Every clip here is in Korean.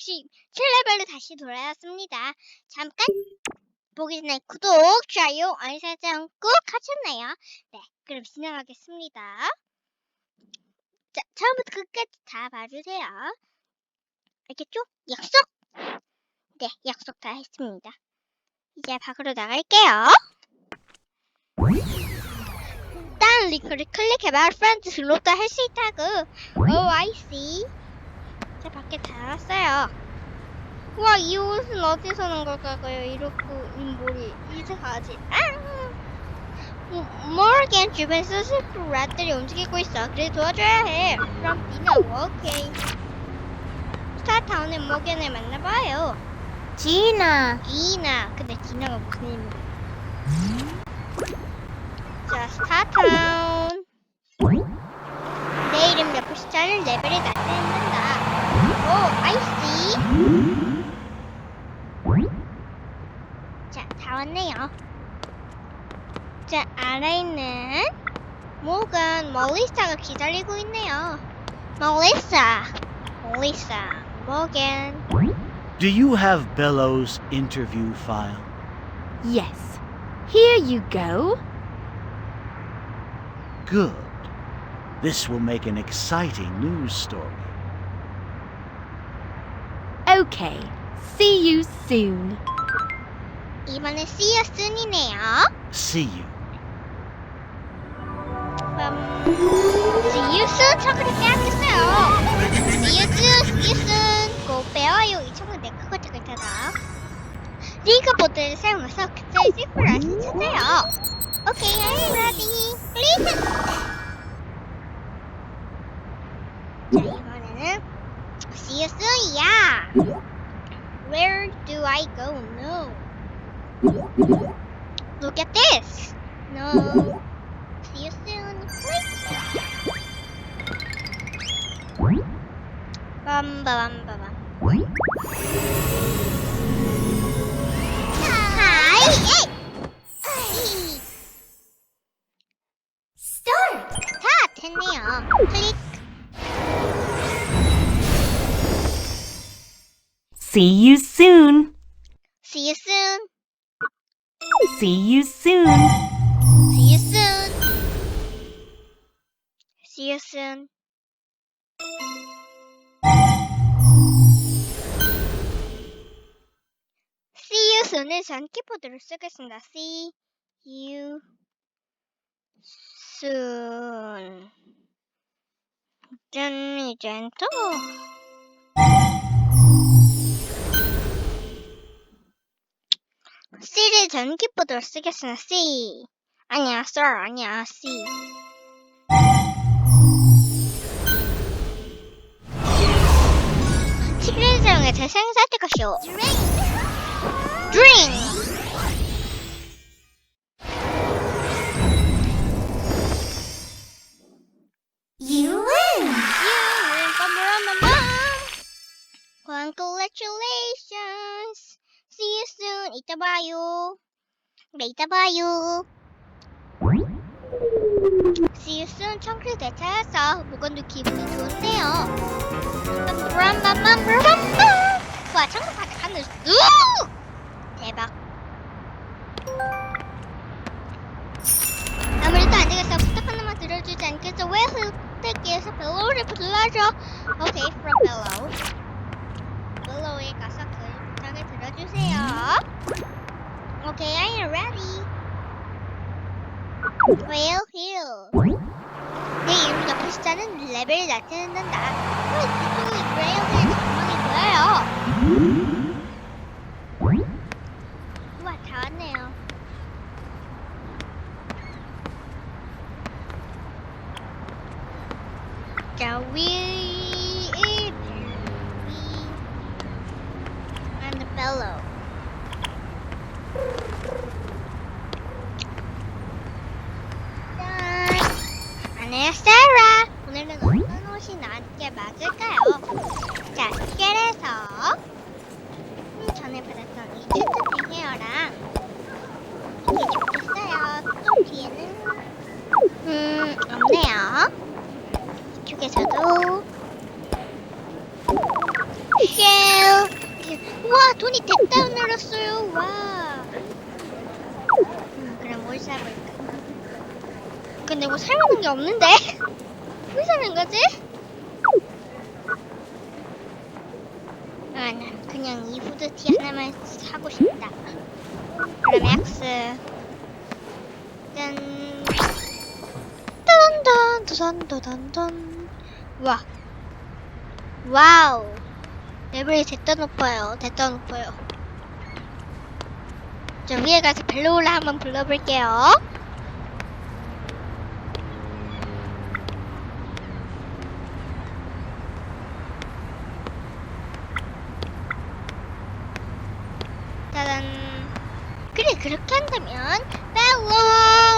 67레벨로 다시 돌아왔습니다. 잠깐 보기 전에 구독, 좋아요, 알림 설정 꼭 하셨나요? 네, 그럼 진행하겠습니다. 자, 처음부터 끝까지 다 봐주세요. 알겠죠? 약속! 네, 약속 다 했습니다. 이제 밖으로 나갈게요. 일단 링크를 클릭해봐 프렌즈 슬롯도 할 수 있다고. 오, I see. 자, 밖에 다 왔어요. 와, 이 옷은 어디서 난 걸까요? 이렇게 인물이 이상하지. 아! 모르겐 주변 스스로 rat들이 움직이고 있어. 그래 도와줘야 해. 그럼 니는 오케이. 스타타운의 모겐을 만나봐요. 지나. 이나. 근데 지나가 무슨 의미야? 자, 스타타 모건 멀리사가 기다리고 있네요. 멀리사, 멀리사, 모건. Do you have Bellows' interview file? Yes. Here you go. Good. This will make an exciting news story. Okay. See you soon. 이번엔 see you soon이네요. See you. 음, see you soon 저 그렇게 하겠어요. see you soon, see you soon. 꼭 배워요. 이 친구 내 그거 저거 있잖아. 링크보드를 사용해서 그자의 시프를 찾아요. 오케이, I'm ready. Please. 자, 이번에는 see you soon이야. Where do I go? No. Look at this. No. Click. Bum bum bum bum. Hi. Hey. Start. 다 됐네요. 클릭. See you soon. See you soon. See you soon. See you soon. See you soon. You soon은 전 키보드를 쓰겠습니다. See you soon. 짠, 이젠 또. C를 전 키보드로 쓰겠습니다. C. 아니야, sir. 아니야, C. 시그널 사용해 재생 선택하시오. Drink. You win. You win. Bum, bum, bum, bum. Congratulations. See you soon. 이따 봐요. 그래, 이따 봐요. See you soon. 청크 대차였어. 무건도 기분이 좋네요. 와, 청크 바닥 하늘 쑥! 대박. 아무래도 안 되겠어. 부탁 하나만 들어주지 않겠어. 왜 흑대기에서 벨로우를 불러줘? 오케이, from bellow. 벨로우에 가서 그 부탁을 들어주세요. 오케이, I'm ready. Well. 내 이름 옆에 숫자는 레벨을 나타낸다. 왜 이쪽이 그레이어의 전망이 보여요? 우와, 다 왔네요. 자, we we and the bellow. 짠! 안녕, 세라. 오늘은 어떤 옷이 나한테 맞을까요? 자, 티켓에서 음, 전에 받았던 이 튜트핑 헤어랑 이게 좋겠어요. 또 뒤에는 음, 없네요. 이쪽에서도 쉘 와 돈이 됐다 늘었어요. 와. 음, 그럼 뭘 사볼까? 근데 뭐 살만한 게 없는데? 왜 사는 거지? 아, 난 그냥 이 후드티 하나만 사고 싶다. 그럼 X. 짠. 딴딴, 딴딴딴딴. 와. 와우. 레벨이 됐다 높아요. 됐다 높아요. 저 위에 가서 벨로우라 한번 불러볼게요. 짜잔. 그래, 그렇게 한다면, 벨로우!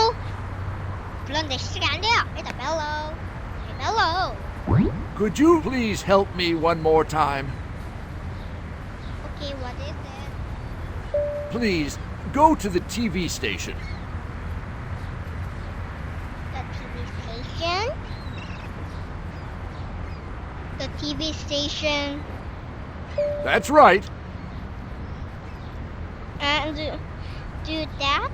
불렀는데 시작이 안 돼요. 일단 벨로우. 네, 벨로우. Could you please help me one more time? Okay, what is it? Please, go to the TV station. The TV station. The TV station. That's right. And do, do that.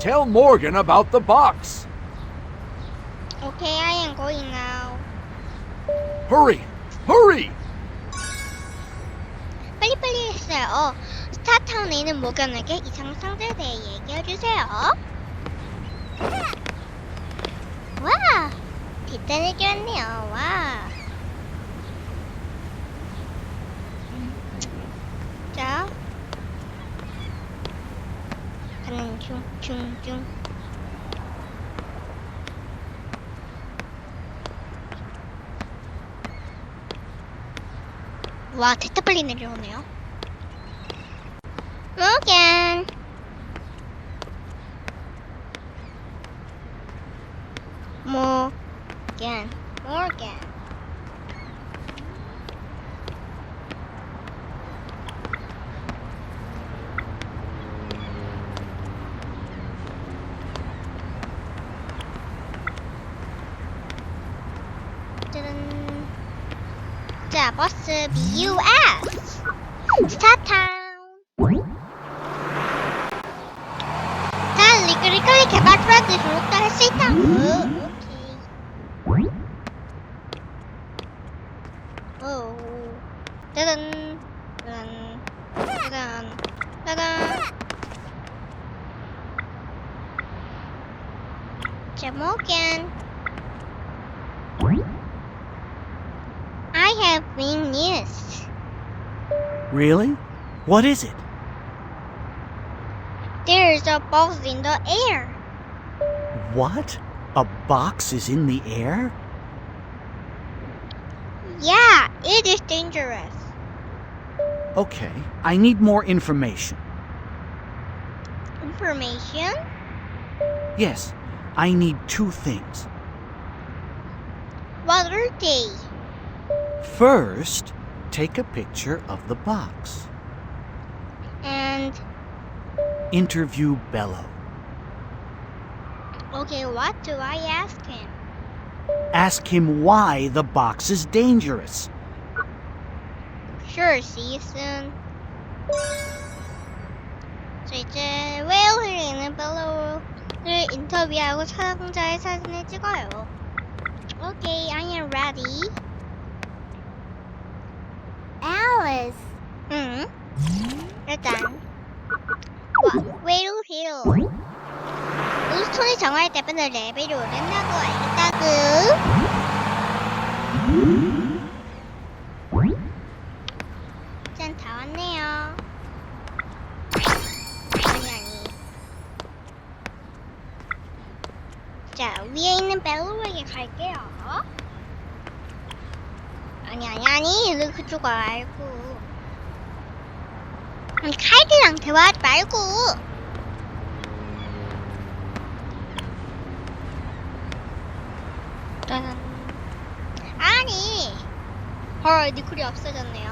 Tell Morgan about the box. Okay, I am going now. Hurry! Hurry! 빨리빨리 했어요. 어, 스타타운에 있는 모견에게 이상 상자에 대해 얘기해 주세요. 와! 뒷단을 꼈네요. 와. 음, 자. 중. 와, 됐다 빨리 내려오네요. 모겐. 모겐. 모겐. 자, 버스 BUS. 스타타운. 자, 리그리글리 개발 프로젝트 졸업도 할 수 있다. 오, What is it? There's a box in the air. What? A box is in the air? Yeah, it is dangerous. Okay, I need more information. Information? Yes, I need two things. What are they? First, take a picture of the box And Interview Bello. okay, what do I ask him? Ask him why the box is dangerous. Sure, see you soon. 저 이제 웨어힐에 있는 벨로우를 인터뷰하고 상자의 사진을 찍어요. Okay, I am ready. Alice. 응. 일단 때마다 레벨이 오른다고 알겠다구. 짠, 다 왔네요. 아니, 아니. 자, 위에 있는 벨로에게 갈게요. 아니, 아니, 아니, 너 그쪽 말고. 칼드랑 대화하지 말고. 짜잔. 아니. 헐, 니콜이 없어졌네요.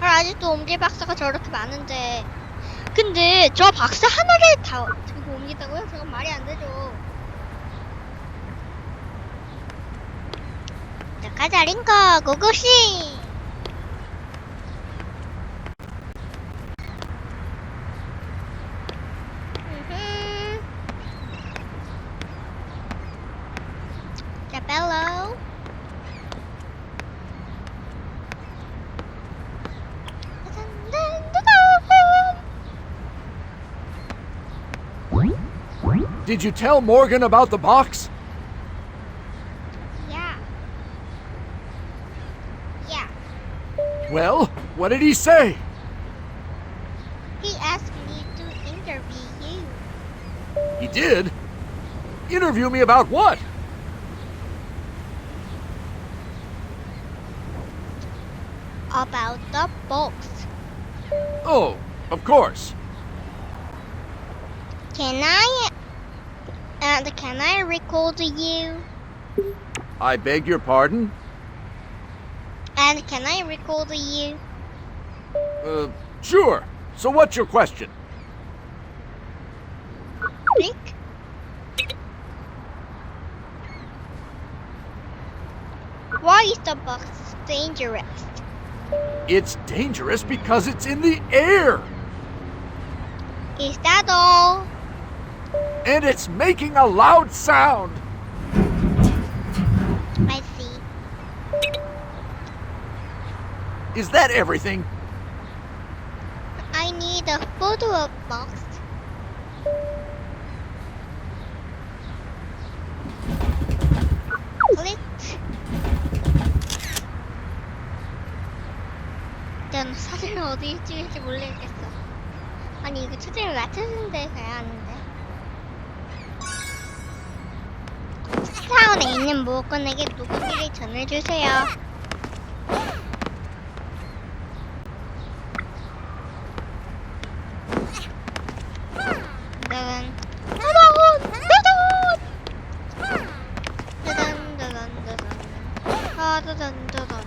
헐, 아직도 옮길 박사가 저렇게 많은데. 근데 저 박사 하나를 다 들고 옮긴다고요? 저건 말이 안 되죠. 자, 가자, 링커, 고고씨! Did you tell Morgan about the box? Yeah. Yeah. Well, what did he say? He asked me to interview you. He did? Interview me about what? About the box. Oh, of course. Can I? And can I record you? I beg your pardon? And can I record you? Uh, sure. So what's your question? Click. Why is the box dangerous? It's dangerous because it's in the air Is that all? and it's making a loud sound. I see. Is that everything? I need a photo of box. Click. 난 사진을 어디 찍을지 모르겠어. 아니 이거 사진을 맞춰주는 데 가야 하는데. 타운에 있는 무엇건에게 누구에게 전해주세요. 따단 따단 따단 따단 따단 아 따단 따단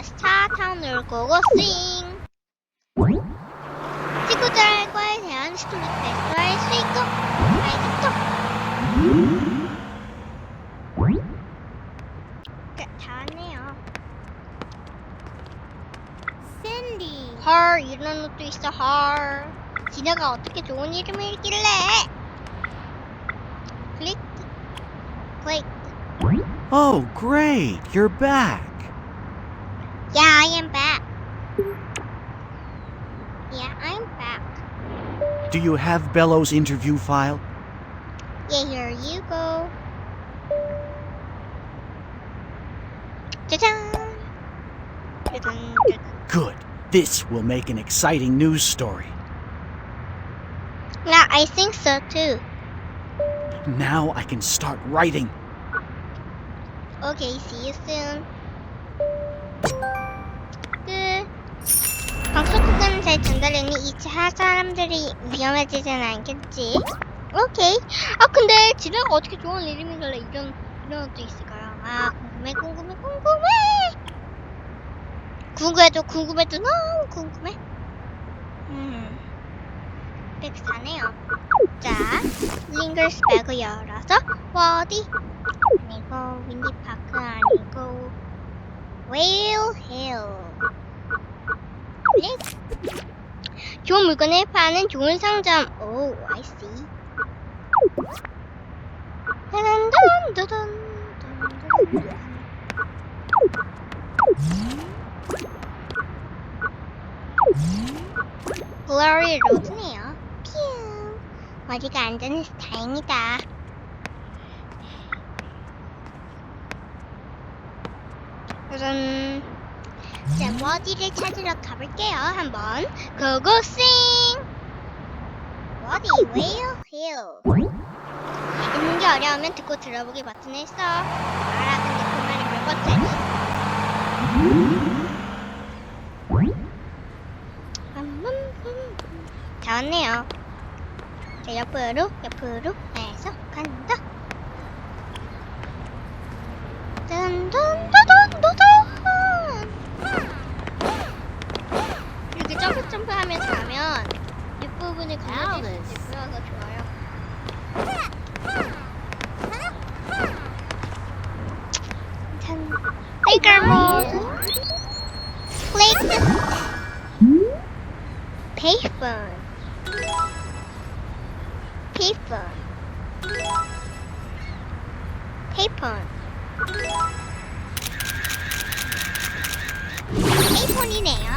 자, 스타타운을 고고 싱! 친구들과의 대한 스토리 배틀 할 수 있고, 알겠죠? 자, 다 왔네요. Cindy. 헐, 이런 옷도 있어, 헐. 지나가 어떻게 좋은 이름을 읽길래? 클릭, 클릭. Oh, great, you're back. Yeah, I am back. Yeah, I'm back. Do you have Bellows' interview file? Yeah, here you go. Good. This will make an exciting news story. Yeah, I think so too. Now I can start writing. Okay, see you soon. 방송 구간은 잘 전달했니? 이차 사람들이 위험해지진 않겠지? 오케이. 아 근데 지나가 어떻게 좋은 이름이길래 이런 이런 것도 있을까요? 아 궁금해 궁금해 궁금해. 궁금해도 궁금해도 너무 궁금해. 음. 104네요. 자, 링글스 백을 열어서 워디 아니고 윈디파크 아니고 웨일 힐 클릭 좋은 물건을 파는 좋은 상점. 오 I see. 따단단다단 글로리 로드네요. 퓨. 어디가 안전해서 다행이다. 우선 자, 워디를 찾으러 가볼게요. 한번 고고싱. 워디 웨일 힐. 읽는 게 어려우면 듣고 들어보기 버튼 했어. 알아, 근데 그 말이 몇 번째니? 다 왔네요. 자, 옆으로, 옆으로 해서 간다. 딴딴 따단따단 이렇게 점프 점프하면서 가면 이렇게 뒷부분을 건드릴 수 있고요. 더 좋아요. 짠. Flicker mode. Flick. Payphone. Payphone. Payphone. Payphone이네요.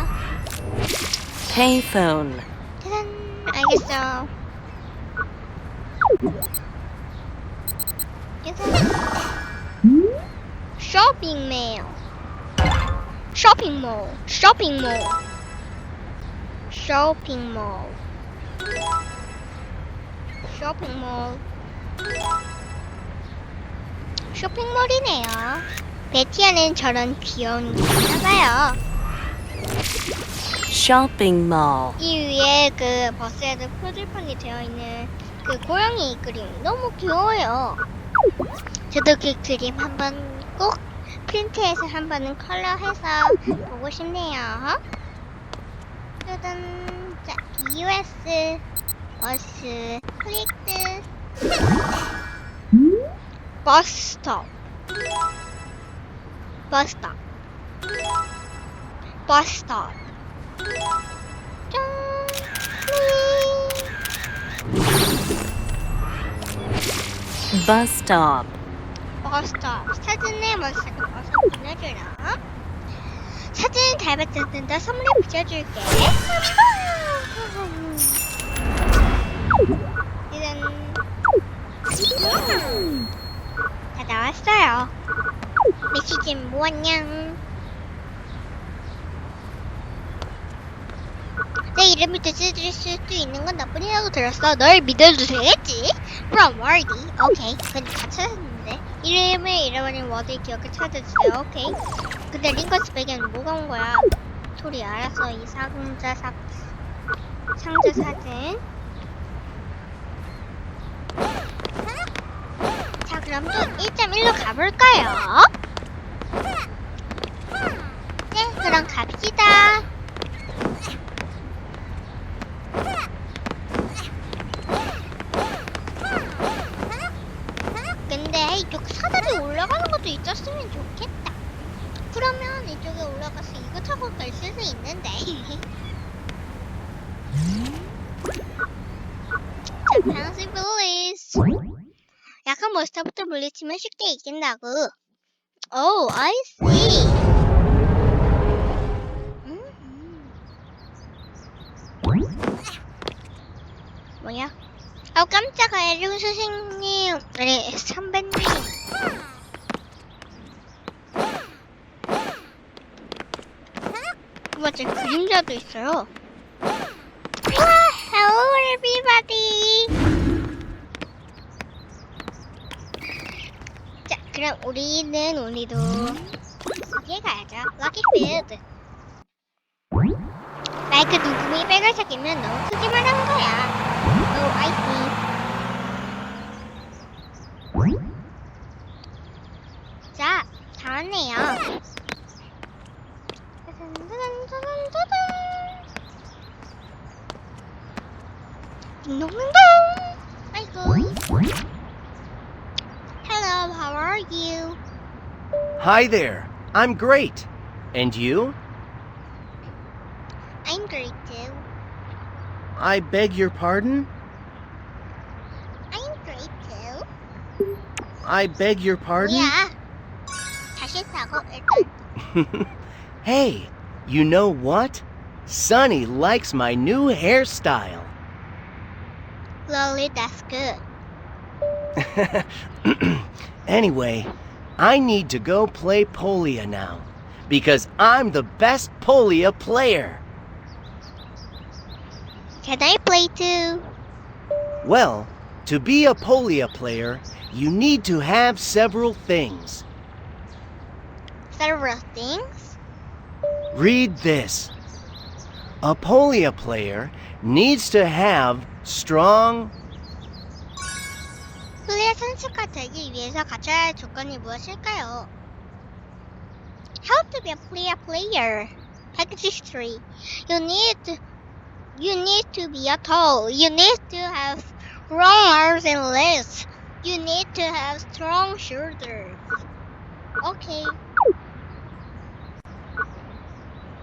Payphone. 짜잔. 알겠어. 쇼핑몰. 쇼핑몰. 쇼핑몰. 쇼핑몰. 쇼핑몰. 쇼핑몰이네요. 베티아는 저런 귀여운 게 있나봐요. Mall. 이 위에 그 버스에도 표지판이 되어 있는 그 고양이 그림 너무 귀여워요. 저도 그 그림 한번 꼭 프린트해서 한 번은 컬러해서 보고 싶네요. 짜잔, 자, US 버스 클릭드 버스 스톱 버스 스톱 버스 스톱 짠! Bus stop. 버스톱 사진에 멋있게 버스 보내주라 사진 잘 받쳤는데 선물 붙여줄게. 이런. 다 나왔어요. 메시지 뭐왔냥 내 이름을 대체해줄 수도 있는 건 나뿐이라고 들었어. 널 믿어도 되겠지? 그럼 워디. 오케이. 근데 다 찾았는데. 이름을 잃어버린 워드의 기억을 찾아주세요. 오케이. 근데 링커스 베개는 뭐가 온 거야? 소리 알았어. 이 상자 사 상자 사진. 자, 그럼 또 1.1로 가볼까요? 네, 그럼 갑시다. 근데 이쪽 사다리 올라가는 것도 있었으면 좋겠다. 그러면 이쪽에 올라가서 이거 타고 갈 수도 있는데. 자, 방스 블리스. 약한 물리치면 쉽게 이긴다고. 오, I see. 음. 뭐야? 아 깜짝아 혜중 선생님 아니 선배님 맞아 그림자도 있어요 와 hello everybody 자 그럼 우리는 오늘도 여기에 가야죠 럭키 필드 마이크 녹음이 빨간색이면 너무 크게 말하는 거야 I see. 자, 다 왔네요. 짜잔, 짜잔, 짜잔, 짜잔. 딩동댕동. 아이고. Hello, how are you? Hi there. I'm great. And you? I'm great too. I beg your pardon? I'm great too. I beg your pardon? 뭐야? 다시 타고 일단. hey, you know what? Sunny likes my new hairstyle. Slowly, that's good. anyway, I need to go play Polia now because I'm the best Polia player. Can I play too? Well, to be a Polia player, you need to have several things. Several things? Read this. A Polia player needs to have strong, 플레이어 선수가 되기 위해서 갖춰야 할 조건이 무엇일까요? How to be a player player? Package 3. You need You need to be a tall. You need to have strong arms and legs. You need to have strong shoulders. Okay.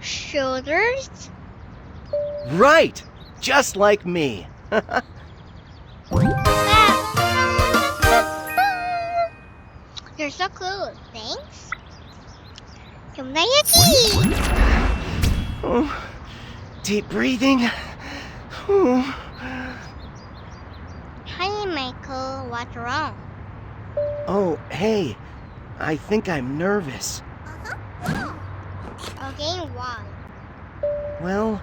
Shoulders? Right! Just like me. so cool. Thanks. Yumna Oh, deep breathing. Oh. Hi, Michael. What's wrong? Oh, hey. I think I'm nervous. Uh -huh. Okay, why? Well,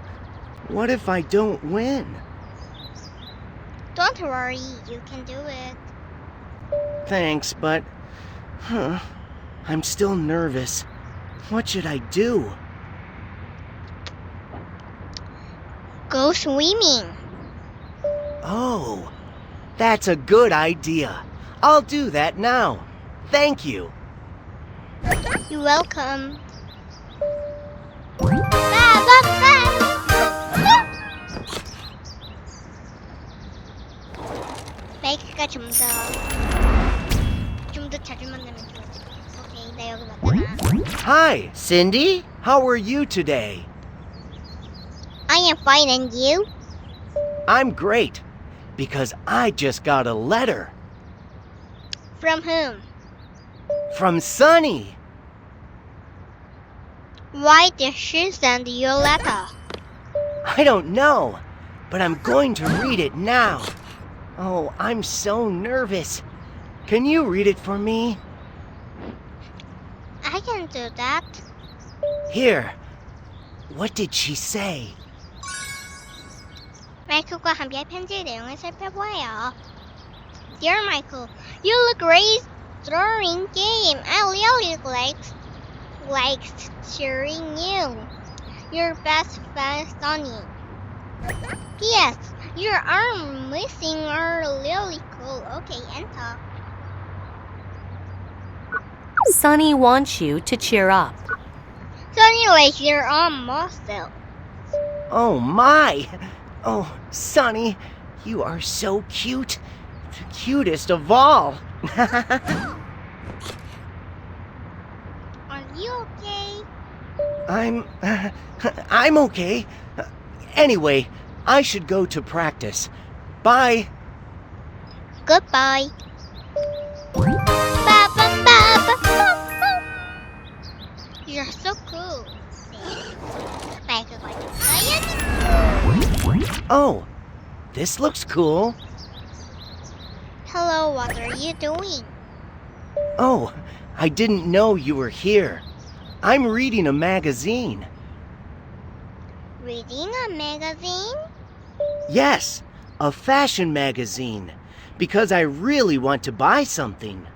what if I don't win? Don't worry, you can do it. Thanks, but Huh. I'm still nervous. What should I do? Go swimming. Oh, that's a good idea. I'll do that now. Thank you. You're welcome. Ba, ba, ba. 마이크가 좀 더, 좀 더 자주 만나면 좋았을 것 같아. 오케이, 나 여기 맞잖아. Hi, Cindy. How are you today? I am fine, and you? I'm great. Because I just got a letter From whom? from Sunny. Why did she send you a letter? I don't know, but I'm going to read it now. Oh, I'm so nervous. Can you read it for me? I can do that. Here. What did she say? 마이클과 함께 편지의 내용을 살펴보아요. Dear Michael, you look great during game. I really like liked cheering you. Your best friend Sonny. P.S. Your arm missing are really cool. Okay, enter. Sunny wants you to cheer up. Sonny you're arm muscle. Oh my! Oh, Sonny, you are so cute. The cutest of all. Are you okay? I'm. I'm okay. Anyway, I should go to practice. Bye. Goodbye. Ba, you're so cool. Oh, this looks cool. Hello, what are you doing? Oh, I didn't know you were here. I'm reading a magazine. Reading a magazine? Yes, a fashion magazine. Because I really want to buy something.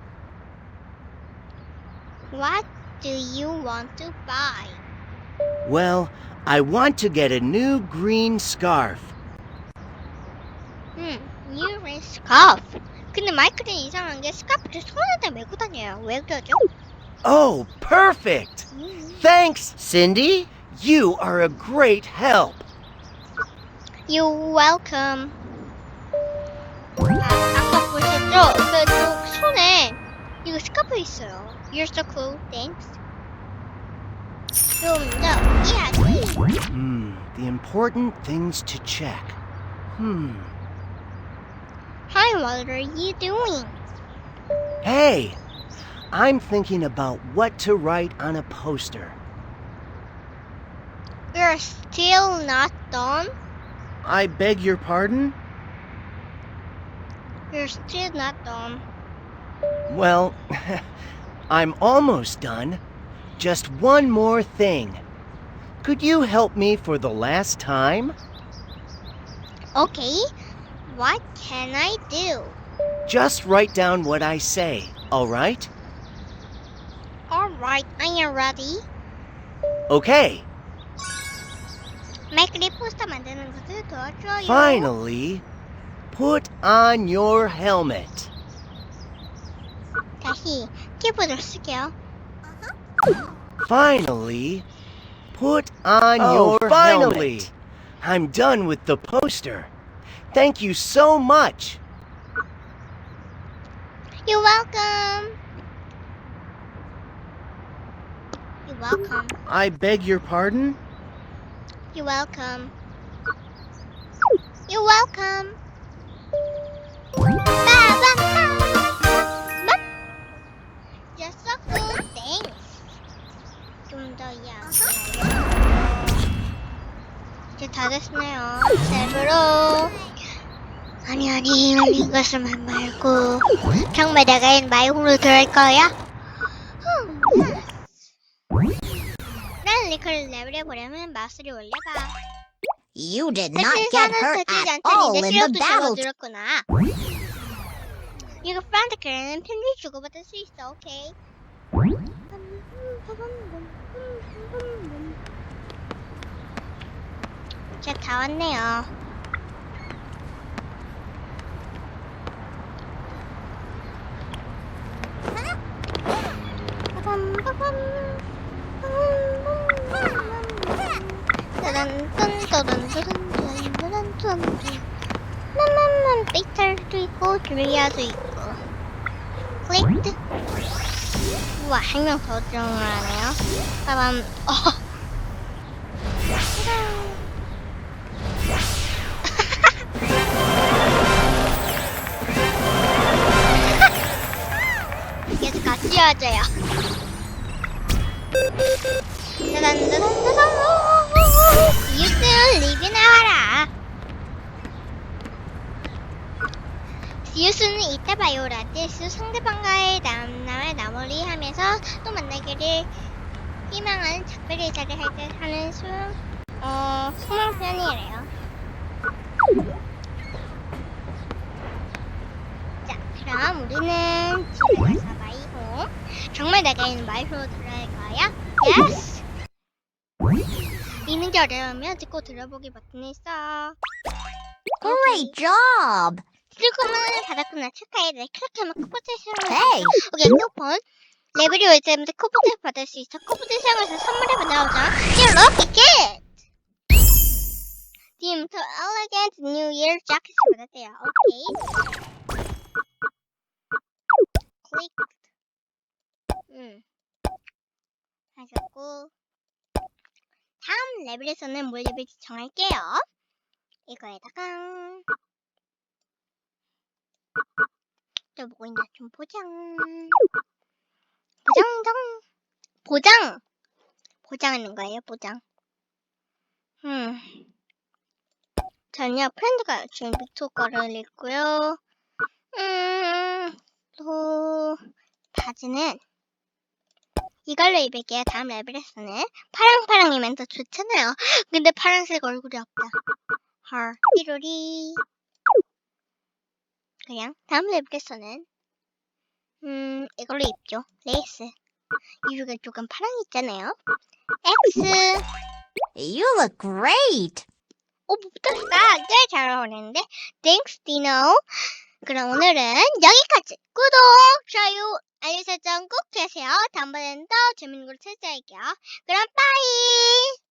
What do you want to buy? Well, I want to get a new green scarf. 음, new red scarf. 근데 마이크는 이상한 게 스카프를 손에다 메고 다녀요. 왜 그러죠? Oh, perfect! 음. Thanks, Cindy. You are a great help. You're welcome. 아, 아까 보셨죠? 그쪽 손에 이거 스카프 있어요. You're so cool, thanks. Boom, no. Yeah, please. Hmm, the important things to check. Hmm. Hi, what are you doing? Hey, I'm thinking about what to write on a poster. You're still not done? I beg your pardon? You're still not done. Well, I'm almost done. Just one more thing. Could you help me for the last time? Okay. What can I do? Just write down what I say, alright? Alright, I am ready. Okay, 마이크리 포스터 만드는 것을 도와줘요. finally, put on your helmet. 다시 키보드를 쓸게요. Finally, put on Oh, your finally. helmet. I'm done with the poster. Thank you so much. You're welcome. You're welcome. I beg your pardon? You're welcome. You're welcome. 이제 다 됐네요. 셀브로. 아니 아니 이것을만 말고 정말 내가 이 마이홈으로 들어갈 거야? 흠. 난 리커를 내버려보려면 마우스를 올려봐. You did not get hurt at all in the battle. 적어들었구나. 이거 프란트크는 편지 주고받을 수 있어, 오케이? 자, 다 왔네요. 피터도 있고 클릭드 우와 한 명 더 들어가네요 빠밤 어 계속 같이 하자요. 짜잔 짜잔 짜잔 시우스 리뷰 나와라. 시우스는 이따 봐요 라떼스 상대방과의 남남을 나몰리 하면서 또 만나기를 희망하는 작별 인사를 할 때 하는 수, 어, 소망 표현이래요. 자 그럼 우리는 집에 가서 정말 내가 있는 마이홈으로 들어갈 거야? 예스! 있는지 어려우면 듣고 들어보기 버튼이 있어. Great job! 슬픔을 받았구나 축하해. 내 클릭하면 쿠폰을 사용할 수 Hey! 있어. 오케이 쿠폰. 레벨이 올 때마다 쿠폰을 받을 수 있어. 쿠폰을 사용해서 선물을 받아오자. You're lucky kid! 지금부터 Elegant New Year 자켓을 받았대요. 오케이. 클릭. 음. 하셨고. 다음 레벨에서는 뭘 레벨인지 정할게요. 이거에다가 또뭐 있나 좀 보장 보장정 보장 보장하는 거예요 보장 음 전요 프렌드가 준 빅토 거를 읽고요 음또 바지는 이걸로 입을게요. 다음 레벨에서는 파랑파랑이면 더 좋잖아요. 근데 파란색 얼굴이 없다. 헐 삐로리. 그냥 다음 레벨에서는 음 이걸로 입죠. 레이스. 이쪽에 조금 파랑 있잖아요. X. You look great! 오 붙었다. 꽤잘 어울리는데. Thanks Dino. 그럼 오늘은 여기까지. 구독 좋아요 알림 설정 꼭 해주세요. 다음번에는 더 재밌는 걸 찾아올게요. 그럼 빠이